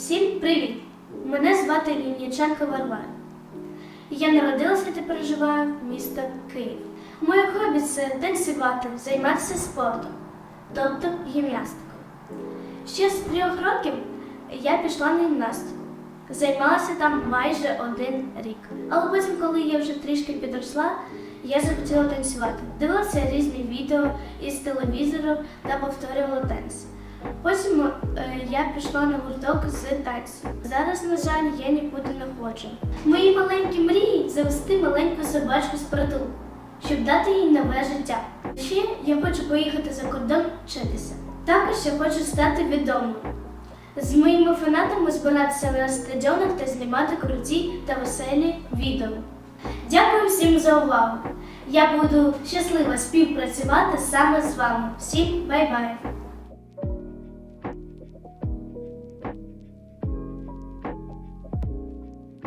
Всім привіт! Мене звати Лініченко Варвара. Я народилася та проживаю в місто Київ. Моє хобі це танцювати, займатися спортом, тобто гімнастикою. Ще з трьох років я пішла на гімнастику. Займалася там майже один рік. Але потім, коли я вже трішки підросла, я захотіла танцювати. Дивилася різні відео із телевізору та повторювала танці. Потім е, я пішла на гурток з танцю. Зараз, на жаль, я нікуди не ходжу. Мої маленькі мрії завести маленьку собачку з притулку, щоб дати їй нове життя. Ще я хочу поїхати за кордон вчитися. Також я хочу стати відомою. З моїми фанатами збиратися на стадіонах та знімати круті та веселі відео. Дякую всім за увагу. Я буду щаслива співпрацювати саме з вами. Всім бай-бай!